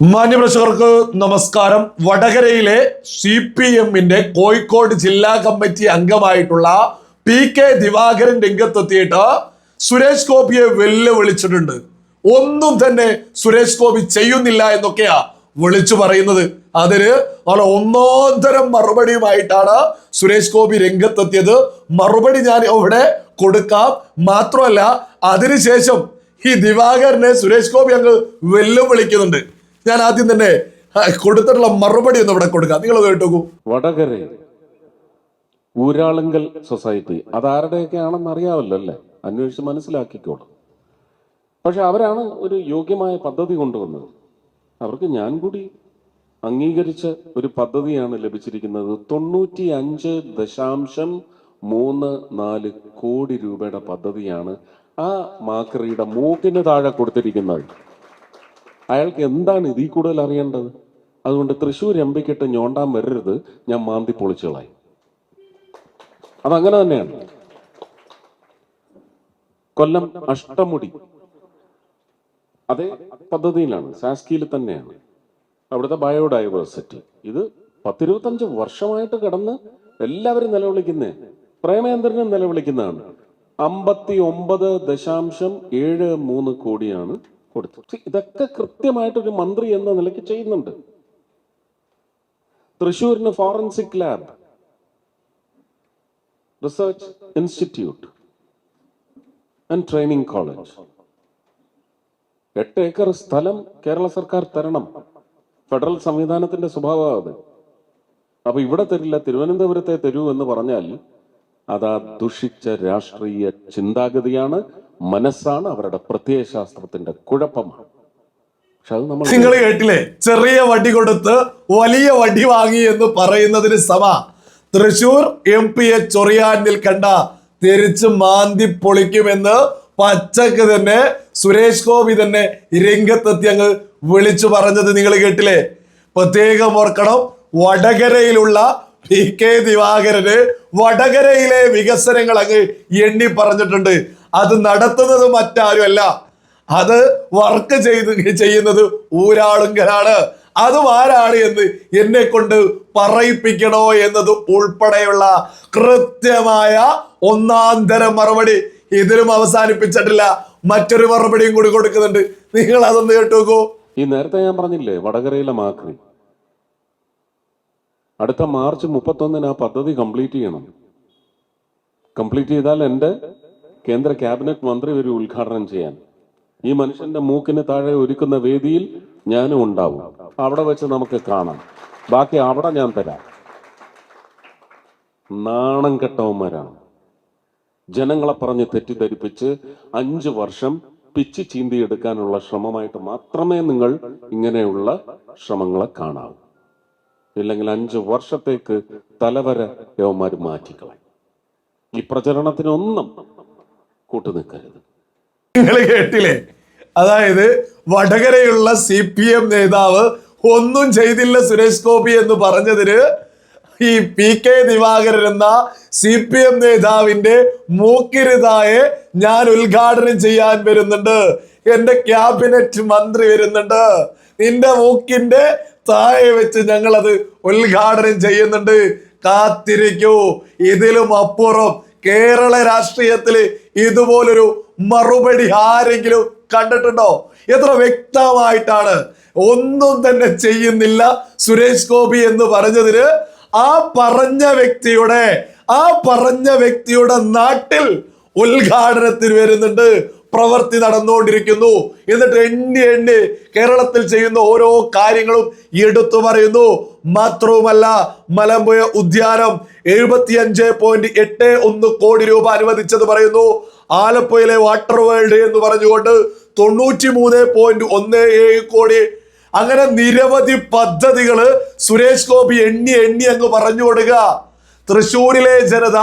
മാന്യപ്രേക്ഷകർക്ക് നമസ്കാരം. വടകരയിലെ C P എമ്മിന്റെ കോഴിക്കോട് ജില്ലാ കമ്മിറ്റി അംഗമായിട്ടുള്ള പി കെ ദിവാകരൻ രംഗത്തെത്തിയിട്ട് സുരേഷ് ഗോപിയെ വെല്ലുവിളിച്ചിട്ടുണ്ട്. ഒന്നും തന്നെ സുരേഷ് ഗോപി ചെയ്യുന്നില്ല എന്നൊക്കെയാ വിളിച്ചു പറയുന്നത്. അതിന് വളരെ ഒന്നോന്തരം മറുപടിയുമായിട്ടാണ് സുരേഷ് ഗോപി രംഗത്തെത്തിയത്. മറുപടി ഞാൻ ഇവിടെ കൊടുക്കാം. മാത്രമല്ല അതിനുശേഷം ഈ ദിവാകരനെ സുരേഷ് ഗോപി അങ്ങ് വെല്ലുവിളിക്കുന്നുണ്ട്. ഞാൻ ആദ്യം തന്നെ കൊടുത്തിട്ടുള്ള മറുപടി ഒന്ന് ഇവിടെ കൊടുക്കാം. നിങ്ങൾ കേട്ടോക്കൂ വടകര ഊരാളുങ്കൽ സൊസൈറ്റി അതാരുടെയൊക്കെ ആണെന്ന് അറിയാമല്ലോ അല്ലേ? അന്വേഷിച്ച് മനസ്സിലാക്കിക്കോളും. പക്ഷെ അവരാണ് ഒരു യോഗ്യമായ പദ്ധതി കൊണ്ടുവന്നത്. അവർക്ക് ഞാൻ കൂടി അംഗീകരിച്ച ഒരു പദ്ധതിയാണ് ലഭിച്ചിരിക്കുന്നത്. തൊണ്ണൂറ്റി അഞ്ച് ദശാംശം മൂന്ന് നാല് കോടി രൂപയുടെ പദ്ധതിയാണ് ആ മാക്രിയുടെ മൂക്കിന് താഴെ കൊടുത്തിരിക്കുന്നത്. അയാൾക്ക് എന്താണ് ഇതിൽ കൂടുതൽ അറിയേണ്ടത്? അതുകൊണ്ട് തൃശ്ശൂർ എംപിക്കിട്ട് ഞോണ്ടാൻ വരരുത്. ഞാൻ മാന്തി പൊളിച്ചുകളായി അതങ്ങനെ തന്നെയാണ്. കൊല്ലം അഷ്ടമുടി. അതേ പദ്ധതിയിലാണ്. സാസ്കിയിൽ തന്നെയാണ്. അവിടുത്തെ ബയോഡൈവേഴ്സിറ്റി. ഇത് പത്തിരുപത്തഞ്ച് വർഷമായിട്ട് കിടന്ന് എല്ലാവരും നിലവിളിക്കുന്നേ. പ്രേമേന്ദ്രനും നിലവിളിക്കുന്നതാണ്. അമ്പത്തി ഒമ്പത് ദശാംശം ഏഴ് മൂന്ന് കോടിയാണ് കൊടുത്തത് പക്ഷേ ഇതൊക്കെ കൃത്യമായിട്ട് ഒരു മന്ത്രി എന്ന നിലയ്ക്ക് ചെയ്യുന്നുണ്ട്. തൃശ്ശൂരിന് forensic lab research institute and training college. എട്ട് ഏക്കർ സ്ഥലം കേരള സർക്കാർ തരണം. ഫെഡറൽ സംവിധാനത്തിന്റെ സ്വഭാവം അത്. അപ്പൊ ഇവിടെ തരില്ല തിരുവനന്തപുരത്തെ തരൂ എന്ന് പറഞ്ഞാൽ അതാ ദുഷിച്ച രാഷ്ട്രീയ ചിന്താഗതിയാണ് മനസ്സാണ് അവരുടെ പ്രത്യയശാസ്ത്രത്തിന്റെ കുഴപ്പമാണ്. നിങ്ങൾ കേട്ടില്ലേ? ചെറിയ വടി കൊടുത്ത് വലിയ വടി വാങ്ങി എന്ന് പറയുന്നതിന് സമ തൃശൂർ എം എ ചൊറിയാനിൽ കണ്ട തിരിച്ച് മാന്തി പൊളിക്കുമെന്ന് പച്ചക്ക് തന്നെ സുരേഷ് ഗോപി തന്നെ രംഗത്തെത്തി അങ്ങ് വിളിച്ചു പറഞ്ഞത് നിങ്ങൾ കേട്ടില്ലേ? പ്രത്യേകം ഓർക്കണം വടകരയിലുള്ള പി കെ ദിവാകരന് വടകരയിലെ വികസനങ്ങൾ അങ്ങ് എണ്ണി പറഞ്ഞിട്ടുണ്ട്. അത് നടത്തുന്നത് മറ്റാരുമല്ല. അത് വർക്ക് ചെയ്ത് ചെയ്യുന്നത് ഊരാളുങ്കലാണ് അതും ആരാണ് എന്ന് എന്നെ കൊണ്ട് പറയിപ്പിക്കണോ എന്നത് ഉൾപ്പെടെയുള്ള കൃത്യമായ ഒന്നാന്തരം മറുപടി ഇതിലും അവസാനിപ്പിച്ചിട്ടില്ല. മറ്റൊരു മറുപടിയും കൂടി കൊടുക്കുന്നുണ്ട്. നിങ്ങൾ അതൊന്ന് കേട്ടോക്കൂ. ഈ നേരത്തെ ഞാൻ പറഞ്ഞില്ലേ വടകരയിലെ മാക്രി. അടുത്ത മാർച്ച് മുപ്പത്തൊന്നിന് ആ പദ്ധതി കംപ്ലീറ്റ് ചെയ്യണം. കംപ്ലീറ്റ് ചെയ്താൽ എന്റെ കേന്ദ്ര ക്യാബിനറ്റ് മന്ത്രി ഒരു ഉദ്ഘാടനം ചെയ്യാൻ. ഈ മനുഷ്യന്റെ മൂക്കിന് താഴെ ഒരുക്കുന്ന വേദിയിൽ ഞാനും ഉണ്ടാവും. അവിടെ വെച്ച് നമുക്ക് കാണാം. ബാക്കി അവിടെ ഞാൻ തരാം. നാണം കെട്ടവന്മാരാണ്. ജനങ്ങളെ പറഞ്ഞ് തെറ്റിദ്ധരിപ്പിച്ച് അഞ്ച് വർഷം പിച്ച് ചീന്തിയെടുക്കാനുള്ള ശ്രമമായിട്ട് മാത്രമേ നിങ്ങൾ ഇങ്ങനെയുള്ള ശ്രമങ്ങളെ കാണാവൂ. ഇല്ലെങ്കിൽ അഞ്ച് വർഷത്തേക്ക് തലവര യവന്മാർ മാറ്റിക്കളയും. ഈ പ്രചരണത്തിനൊന്നും കൂട്ടുനിൽക്കരുത് നിങ്ങൾ കേട്ടില്ലേ? അതായത് വടകരയുള്ള സി പി എം നേതാവ് ഒന്നും ചെയ്തില്ല സുരേഷ് ഗോപി എന്ന് പറഞ്ഞതിന് ഈ പി കെ ദിവാകരൻ എന്ന സി പി എം നേതാവിന്റെ മൂക്കിരുതായെ ഞാൻ ഉദ്ഘാടനം ചെയ്യാൻ വരുന്നുണ്ട്. എന്റെ ക്യാബിനറ്റ് മന്ത്രി വരുന്നുണ്ട്. നിന്റെ മൂക്കിന്റെ താഴെ വെച്ച് ഞങ്ങൾ അത് ഉദ്ഘാടനം ചെയ്യുന്നുണ്ട്. കാത്തിരിക്കൂ. ഇതിലും അപ്പുറം കേരള രാഷ്ട്രീയത്തിൽ ഇതുപോലൊരു മറുപടി ആരെങ്കിലും കണ്ടിട്ടുണ്ടോ? എത്ര വ്യക്തമായിട്ടാണ്. ഒന്നും തന്നെ ചെയ്യുന്നില്ല സുരേഷ് ഗോപി എന്ന് പറഞ്ഞതിന് ആ പറഞ്ഞ വ്യക്തിയുടെ ആ പറഞ്ഞ വ്യക്തിയുടെ നാട്ടിൽ ഉദ്ഘാടനത്തിന് വരുന്നുണ്ട്. പ്രവൃത്തി നടന്നുകൊണ്ടിരിക്കുന്നു. എന്നിട്ട് എണ്ണി എണ്ണി കേരളത്തിൽ ചെയ്യുന്ന ഓരോ കാര്യങ്ങളും എടുത്തു പറയുന്നു. മാത്രവുമല്ല മലമ്പുഴ ഉദ്യാനം എഴുപത്തിയഞ്ച് പോയിന്റ് എട്ട് ഒന്ന് കോടി രൂപ അനുവദിച്ചത് പറയുന്നു. ആലപ്പുഴയിലെ വാട്ടർ വേൾഡ് എന്ന് പറഞ്ഞുകൊണ്ട് തൊണ്ണൂറ്റി മൂന്ന് പോയിന്റ് ഒന്ന് ഏഴ് കോടി. അങ്ങനെ നിരവധി പദ്ധതികൾ സുരേഷ് ഗോപി എണ്ണി എണ്ണി അങ്ങ് പറഞ്ഞു കൊടുക്കുക. തൃശൂരിലെ ജനത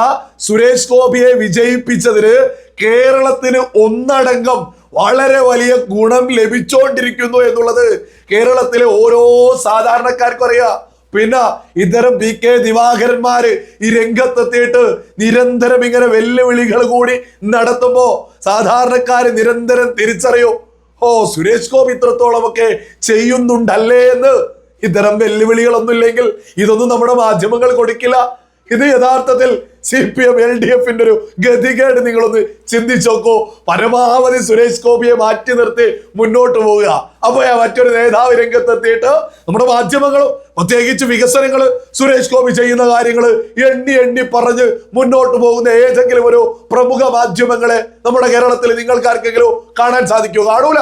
സുരേഷ് ഗോപിയെ വിജയിപ്പിച്ചതിന് കേരളത്തിന് ഒന്നടങ്കം വളരെ വലിയ ഗുണം ലഭിച്ചുകൊണ്ടിരിക്കുന്നു എന്നുള്ളത് കേരളത്തിലെ ഓരോ സാധാരണക്കാർക്കും അറിയാം. പിന്നെ ഇത്തരം പി കെ ദിവാകരന്മാര് ഈ രംഗത്തെത്തിയിട്ട് നിരന്തരം ഇങ്ങനെ വെല്ലുവിളികൾ കൂടി നടത്തുമ്പോ സാധാരണക്കാര് നിരന്തരം തിരിച്ചറിയും ഓ സുരേഷ് ഗോപി ഇത്രത്തോളമൊക്കെ ചെയ്യുന്നുണ്ടല്ലേ? എന്ന് ഇത്തരം വെല്ലുവിളികളൊന്നും ഇല്ലെങ്കിൽ ഇതൊന്നും നമ്മുടെ മാധ്യമങ്ങൾ കൊടുക്കില്ല. ഇത് യഥാർത്ഥത്തിൽ C P M L D എഫിന്റെ ഒരു ഗതികേട് നിങ്ങളൊന്ന് ചിന്തിച്ചോക്കോ പരമാവധി സുരേഷ് ഗോപിയെ മാറ്റി നിർത്തി മുന്നോട്ട് പോവുക. അപ്പൊ ആ മറ്റൊരു നേതാവ് രംഗത്തെത്തിയിട്ട് നമ്മുടെ മാധ്യമങ്ങളും പ്രത്യേകിച്ച് വികസനങ്ങൾ സുരേഷ് ഗോപി ചെയ്യുന്ന കാര്യങ്ങൾ എണ്ണി എണ്ണി പറഞ്ഞ് മുന്നോട്ട് പോകുന്ന ഏതെങ്കിലും ഒരു പ്രമുഖ മാധ്യമങ്ങളെ നമ്മുടെ കേരളത്തിൽ നിങ്ങൾക്ക് ആർക്കെങ്കിലും കാണാൻ സാധിക്കുമോ? കാണൂല.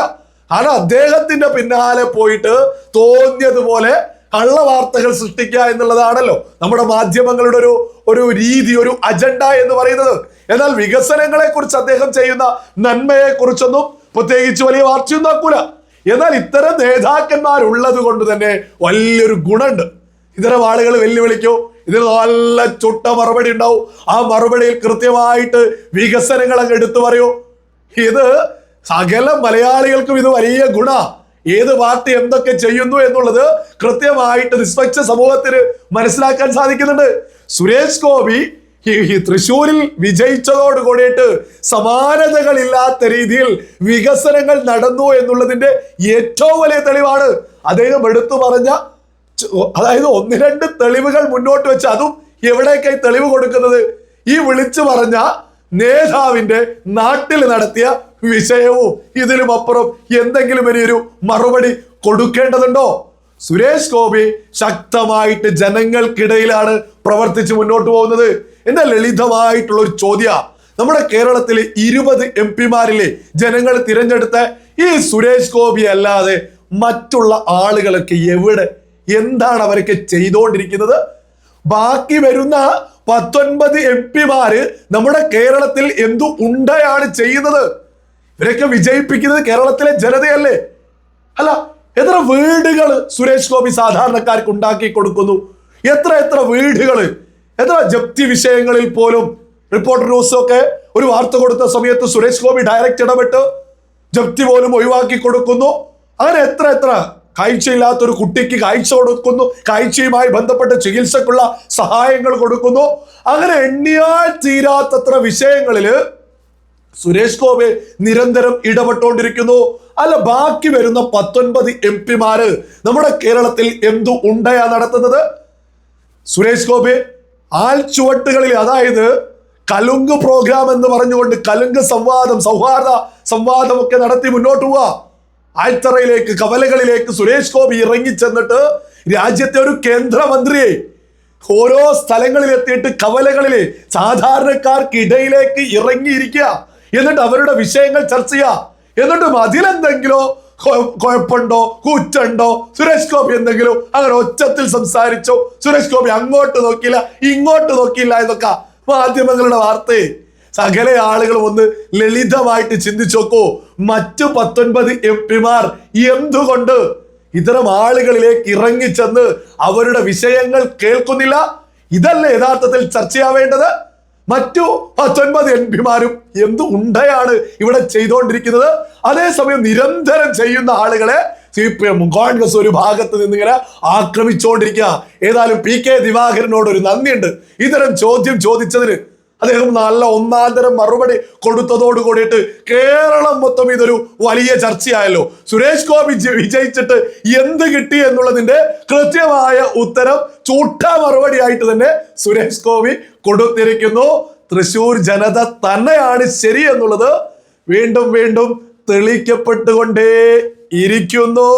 കാരണം അദ്ദേഹത്തിന്റെ പിന്നാലെ പോയിട്ട് തോന്നിയതുപോലെ കള്ള വാർത്തകൾ സൃഷ്ടിക്കുക എന്നുള്ളതാണല്ലോ നമ്മുടെ മാധ്യമങ്ങളുടെ ഒരു ഒരു രീതി ഒരു അജണ്ട എന്ന് പറയുന്നത്. എന്നാൽ വികസനങ്ങളെ കുറിച്ച് അദ്ദേഹം ചെയ്യുന്ന നന്മയെ കുറിച്ചൊന്നും പ്രത്യേകിച്ച് വലിയ വാർത്തയൊന്നും ആക്കൂല എന്നാൽ ഇത്തരം നേതാക്കന്മാരുള്ളത് കൊണ്ട് തന്നെ വലിയൊരു ഗുണമുണ്ട്. ഇത്തരം ആളുകൾ വെല്ലുവിളിക്കോ. ഇതിന് നല്ല ചുട്ട മറുപടി ഉണ്ടാവും. ആ മറുപടിയിൽ കൃത്യമായിട്ട് വികസനങ്ങൾ അങ്ങ് എടുത്തു പറയൂ. ഇത് സകല മലയാളികൾക്കും ഇത് വലിയ ഗുണ. ഏത് പാർട്ടി എന്തൊക്കെ ചെയ്യുന്നു എന്നുള്ളത് കൃത്യമായിട്ട് നിഷ്പക്ഷ സമൂഹത്തിന് മനസ്സിലാക്കാൻ സാധിക്കുന്നുണ്ട്. സുരേഷ് ഗോപി ഈ തൃശ്ശൂരിൽ വിജയിച്ചതോട് കൂടിയിട്ട് സമാനതകളില്ലാത്ത രീതിയിൽ വികസനങ്ങൾ നടന്നു എന്നുള്ളതിന്റെ ഏറ്റവും വലിയ തെളിവാണ്. അദ്ദേഹം എടുത്തു പറഞ്ഞ അതായത് ഒന്ന് രണ്ട് തെളിവുകൾ മുന്നോട്ട് വെച്ച് അതും എവിടേക്കായി തെളിവ് കൊടുക്കുന്നത്? ഈ വിളിച്ചു പറഞ്ഞ നേതാവിന്റെ നാട്ടിൽ നടത്തിയ വിഷയവും ഇതിലും അപ്പുറം എന്തെങ്കിലും വലിയൊരു മറുപടി കൊടുക്കേണ്ടതുണ്ടോ? സുരേഷ് ഗോപി ശക്തമായിട്ട് ജനങ്ങൾക്കിടയിലാണ് പ്രവർത്തിച്ച് മുന്നോട്ട് പോകുന്നത്. എന്താ ലളിതമായിട്ടുള്ള ഒരു ചോദ്യ. നമ്മുടെ കേരളത്തിലെ ഇരുപത് എം പിമാരിലെ ജനങ്ങൾ തിരഞ്ഞെടുത്ത ഈ സുരേഷ് ഗോപി അല്ലാതെ മറ്റുള്ള ആളുകളൊക്കെ എവിടെ? എന്താണ് അവരൊക്കെ ചെയ്തുകൊണ്ടിരിക്കുന്നത് ബാക്കി വരുന്ന പത്തൊൻപത് എം പിമാര് നമ്മുടെ കേരളത്തിൽ എന്തു ഉണ്ടയാണ് ചെയ്യുന്നത്? ഇവരൊക്കെ വിജയിപ്പിക്കുന്നത് കേരളത്തിലെ ജനതയല്ലേ? അല്ല എത്ര വീടുകൾ സുരേഷ് ഗോപി സാധാരണക്കാർക്ക് ഉണ്ടാക്കി കൊടുക്കുന്നു? എത്ര എത്ര വീടുകൾ? എത്ര ജപ്തി വിഷയങ്ങളിൽ പോലും റിപ്പോർട്ടർ ന്യൂസൊക്കെ ഒരു വാർത്ത കൊടുത്ത സമയത്ത് സുരേഷ് ഗോപി ഡയറക്റ്റ് ഇടപെട്ട് ജപ്തി പോലും ഒഴിവാക്കി കൊടുക്കുന്നു. അങ്ങനെ എത്ര എത്ര കാഴ്ചയില്ലാത്ത ഒരു കുട്ടിക്ക് കാഴ്ച കൊടുക്കുന്നു. കാഴ്ചയുമായി ബന്ധപ്പെട്ട ചികിത്സക്കുള്ള സഹായങ്ങൾ കൊടുക്കുന്നു. അങ്ങനെ എണ്ണിയാൽ തീരാത്തത്ര വിഷയങ്ങളിൽ സുരേഷ് ഗോപി നിരന്തരം ഇടപെട്ടുകൊണ്ടിരിക്കുന്നു അല്ല ബാക്കി വരുന്ന പത്തൊൻപത് എം പിമാര് നമ്മുടെ കേരളത്തിൽ എന്തു ഉണ്ടയാ നടത്തുന്നത്? സുരേഷ് ഗോപി ആൽച്ചുവട്ടുകളിൽ അതായത് കലുങ്ക് പ്രോഗ്രാം എന്ന് പറഞ്ഞുകൊണ്ട് കലുങ്ക് സംവാദം സൗഹാർദ്ദ സംവാദമൊക്കെ നടത്തി മുന്നോട്ട് പോവാ. ആഴ്ത്തറയിലേക്ക് കവലകളിലേക്ക് സുരേഷ് ഗോപി ഇറങ്ങിച്ചെന്നിട്ട് രാജ്യത്തെ ഒരു കേന്ദ്രമന്ത്രിയെ ഓരോ സ്ഥലങ്ങളിൽ എത്തിയിട്ട് കവലകളിലെ സാധാരണക്കാർക്ക് ഇടയിലേക്ക് ഇറങ്ങിയിരിക്കുക. എന്നിട്ട് അവരുടെ വിഷയങ്ങൾ ചർച്ച ചെയ്യുക എന്നിട്ടും അതിലെന്തെങ്കിലോ കുഴപ്പമുണ്ടോ കൂറ്റുണ്ടോ സുരേഷ് ഗോപി എന്തെങ്കിലും അങ്ങനെ ഒച്ചത്തിൽ സംസാരിച്ചോ സുരേഷ് ഗോപി അങ്ങോട്ട് നോക്കിയില്ല ഇങ്ങോട്ട് നോക്കിയില്ല എന്നൊക്കെ മാധ്യമങ്ങളുടെ വാർത്തയെ. സകല ആളുകളും ഒന്ന് ലളിതമായിട്ട് ചിന്തിച്ചു നോക്കൂ. മറ്റു പത്തൊൻപത് എം പിമാർ എന്തുകൊണ്ട് ഇത്തരം ആളുകളിലേക്ക് ഇറങ്ങിച്ചെന്ന് അവരുടെ വിഷയങ്ങൾ കേൾക്കുന്നില്ല? ഇതല്ല യഥാർത്ഥത്തിൽ ചർച്ചയാവേണ്ടത് മറ്റു പത്തൊൻപത് എം പിമാരും എന്ത് ഉണ്ടയാണ് ഇവിടെ ചെയ്തുകൊണ്ടിരിക്കുന്നത്? അതേസമയം നിരന്തരം ചെയ്യുന്ന ആളുകളെ സി പി എമ്മും കോൺഗ്രസ് ഒരു ഭാഗത്ത് നിന്നിങ്ങനെ ആക്രമിച്ചുകൊണ്ടിരിക്കുക ഏതായാലും പി കെ ദിവാകരനോട് ഒരു നന്ദിയുണ്ട്. ഇത്തരം ചോദ്യം ചോദിച്ചതിന് അദ്ദേഹം നല്ല ഒന്നാന്തരം മറുപടി കൊടുത്തതോട് കൂടിയിട്ട് കേരളം മൊത്തം ഇതൊരു വലിയ ചർച്ചയായല്ലോ. സുരേഷ് ഗോപി വിജയിച്ചിട്ട് എന്ത് കിട്ടി എന്നുള്ളതിന്റെ കൃത്യമായ ഉത്തരം ചൂട്ട മറുപടിയായിട്ട് തന്നെ സുരേഷ് ഗോപി കൊടുത്തിരിക്കുന്നു. തൃശൂർ ജനത തന്നെയാണ് ശരി എന്നുള്ളത് വീണ്ടും വീണ്ടും തെളിയിക്കപ്പെട്ടുകൊണ്ടേ ഇരിക്കുന്നു.